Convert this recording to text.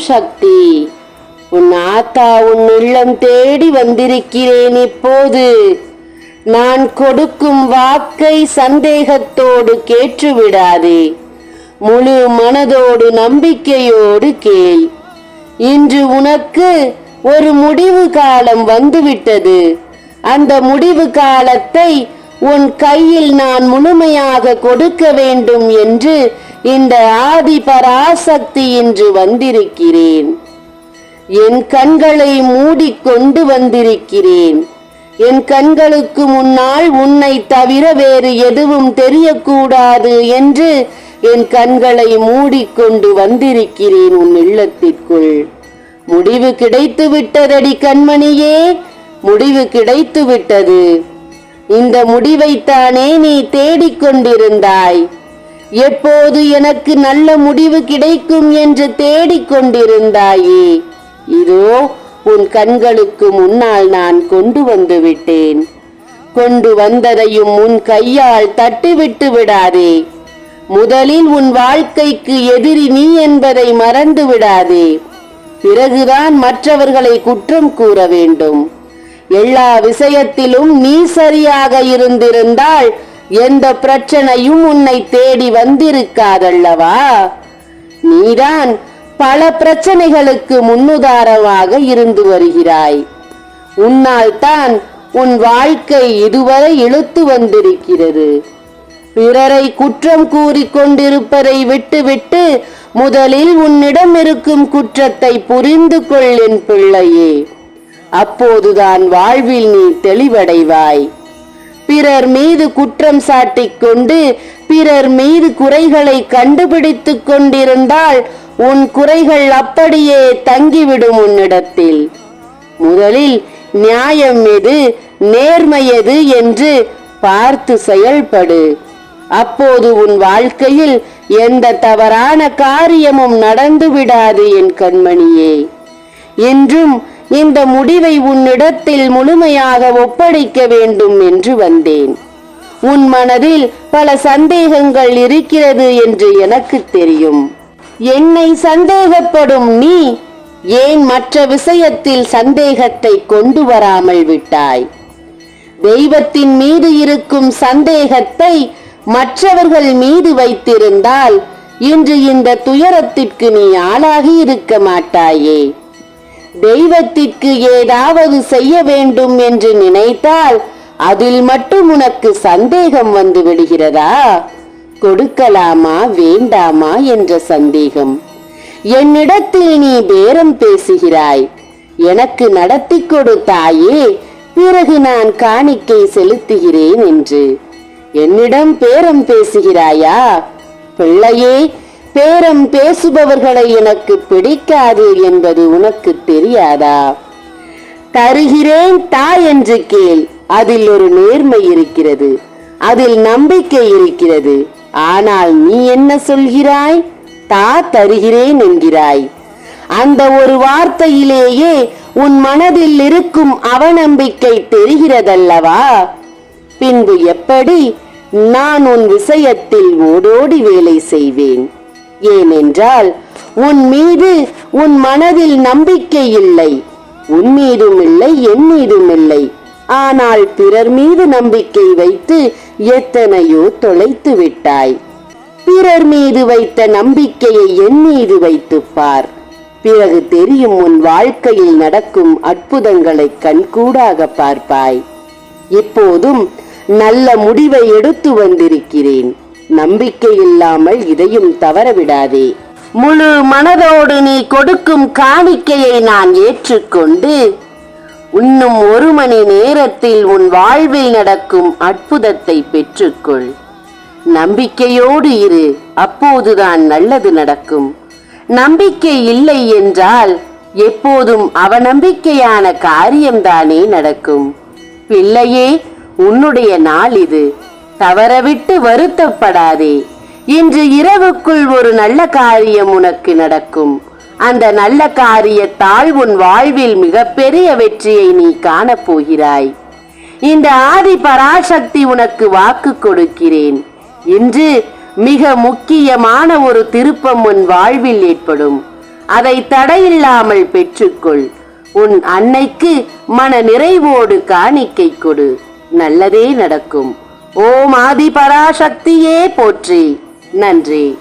சக்தி. உன் ஆத்தா உன் உள்ளம் தேடி வந்திருக்கிறேன் இப்போது. நான் கொடுக்கும் வாக்கை சந்தேகத்தோடு கேற்றுவிடாதே முழு மனதோடு நம்பிக்கையோடு கேள். இன்று உனக்கு ஒரு முடிவு காலம் வந்துவிட்டது. அந்த முடிவு காலத்தை உன் கையில் நான் முழுமையாக கொடுக்க வேண்டும் என்று இந்த ஆதி பராசக்தி இன்று வந்திருக்கிறேன். என் கண்களை மூடிக்கொண்டு வந்திருக்கிறேன். என் கண்களுக்கு முன்னால் உன்னை தவிர வேறு எதுவும் தெரியக்கூடாது என்று என் கண்களை மூடிக்கொண்டு வந்திருக்கிறேன் உன் இல்லத்திற்குள். முடிவு கிடைத்து விட்டதடி கண்மணியே முடிவு கிடைத்து விட்டது இந்த முடிவைத்தானே நீ தேடிக்கொண்டிருந்தாய். எப்போது எனக்கு நல்ல முடிவு கிடைக்கும் என்று தேடிக்கொண்டிருந்தாயே? இதோ உன் கண்களுக்கு முன்னால் நான் கொண்டு வந்து விட்டேன். கொண்டு வந்ததையும் உன் கையால் தட்டிவிட்டு விடாதே. முதலில் உன் வாழ்க்கைக்கு எதிரி நீ என்பதை மறந்து விடாதே. பிறகுதான் மற்றவர்களை குற்றம் கூற வேண்டும். எல்லா விஷயத்திலும் நீ சரியாக இருந்திருந்தால் எந்த பிரச்சனையும் உன்னை தேடி வந்திருக்காதல்லவா? நீதான் பல பிரச்சனைகளுக்கு முன்னுதாரணமாக இருந்து வருகிறாய். உன்னால் தான் உன் வாழ்க்கை இதுவரை இழுத்து வந்திருக்கிறது. பிறரை குற்றம் கூறிக் கொண்டிருப்பதை விட்டுவிட்டு முதலில் உன்னிடம் இருக்கும் குற்றத்தை புரிந்து கொள் என் பிள்ளையே. அப்போதுதான் வாழ்வில் நீ தெளிவடைவாய். பிறர் மீது குற்றம் சாட்டிக் கொண்டு பிறர் மீது குறைகளை கண்டுபிடித்துக் கொண்டிருந்தால் உன் குறைகள் அப்படியே தங்கிவிடும் உன்னிடத்தில். முதலில் நியாயம் எது நேர்மை எது என்று பார்த்து செயல்படு. அப்போது உன் வாழ்க்கையில் எந்த தவறான காரியமும் நடந்து விடாது என் கண்மணியே. என்றும் இந்த முடிவை உன்னிடத்தில் முழுமையாக ஒப்படைக்க வேண்டும் என்று வந்தேன். உன் மனதில் பல சந்தேகங்கள் இருக்கிறது என்று எனக்கு தெரியும். என்னை சந்தேகப்படும் நீ ஏன் மற்ற விஷயத்தில் சந்தேகத்தை கொண்டு வராமல் விட்டாய்? தெய்வத்தின் மீது இருக்கும் சந்தேகத்தை மற்றவர்கள் மீது வைத்திருந்தால் இன்று இந்த துயரத்திற்கு நீ ஆளாகி இருக்க மாட்டாயே. தெய்வத்திற்கு ஏதாவது செய்ய வேண்டும் என்று நினைத்தால் அதில் மட்டும் உனக்கு சந்தேகம் வந்து விடுகிறதா? கொடுக்கலாமா வேண்டாமா என்ற சந்தேகம். என்னிடத்தில் நீ பேரம் பேசுகிறாய். எனக்கு நடத்தி கொடுத்தாயே பிறகு நான் காணிக்கை செலுத்துகிறேன் என்று. என்னிடம் பேரம் பேசுகிறாயா? பிள்ளையே பேரம் பேசுபவர்களை எனக்கு பிடிக்காது என்பது உனக்கு தெரியாதா? தருகிறேன் தா என்று கேள் அதில் ஒரு நேர்மை இருக்கிறது அதில் நம்பிக்கை இருக்கிறது. ஆனால் நீ என்ன சொல்கிறாய்? தா தருகிறேன் என்கிறாய். அந்த ஒரு வார்த்தையிலேயே உன் மனதில் இருக்கும் அவநம்பிக்கை தெரிகிறதல்லவா? பின்பு எப்படி நான் உன் விஷயத்தில் ஓடோடி வேலை செய்வேன்? ஏனென்றால் உன் மீது உன் மனதில் நம்பிக்கை இல்லை. உன் மீதும் இல்லை என் மீதும் இல்லை. ஆனால் பிறர் மீது நம்பிக்கை வைத்து எத்தனையோ தொலைத்து விட்டாய். பிறர் மீது வைத்த நம்பிக்கையை என் மீது வைத்துப் பார் பிறகு தெரியும் உன் வாழ்க்கையில் நடக்கும் அற்புதங்களை கண்கூடாக பார்ப்பாய். இப்போதும் நல்ல முடிவை எடுத்து வந்திருக்கிறேன். நம்பிக்கை இல்லாமல் இதையும் தவறவிடாதே. முழு மனதோடு நீ கொடுக்கும் காணிக்கையை நான் ஏற்றுக்கொண்டு உன்னும் ஒரு மணி நேரத்தில் உன் வாழ்வில் நடக்கும் அற்புதத்தை பெற்றுக்கொள். நம்பிக்கையோடு இரு அப்போதுதான் நல்லது நடக்கும். நம்பிக்கை இல்லை என்றால் எப்போதும் அவநம்பிக்கையான காரியம்தானே நடக்கும். பிள்ளையே உன்னுடைய நாள் இது. தவறவிட்டு வருத்தப்படாதே. இன்று இரவுக்குள் ஒரு நல்ல காரியம் உனக்கு நடக்கும். அந்த நல்ல காரியத்தால் உன் வாழ்வில் மிகப்பெரிய வெற்றியை நீ காணப் போகிறாய் இந்த ஆதி பராசக்தி உனக்கு வாக்கு கொடுக்கிறேன். இன்று மிக முக்கியமான ஒரு திருப்பம் உன் வாழ்வில் ஏற்படும். அதை தடையில்லாமல் பெற்றுக்கொள். உன் அன்னைக்கு மன நிறைவோடு காணிக்கை கொடு. நல்லதே நடக்கும். ஓம் ஆதி பராசக்தியே போற்றி. நன்றி.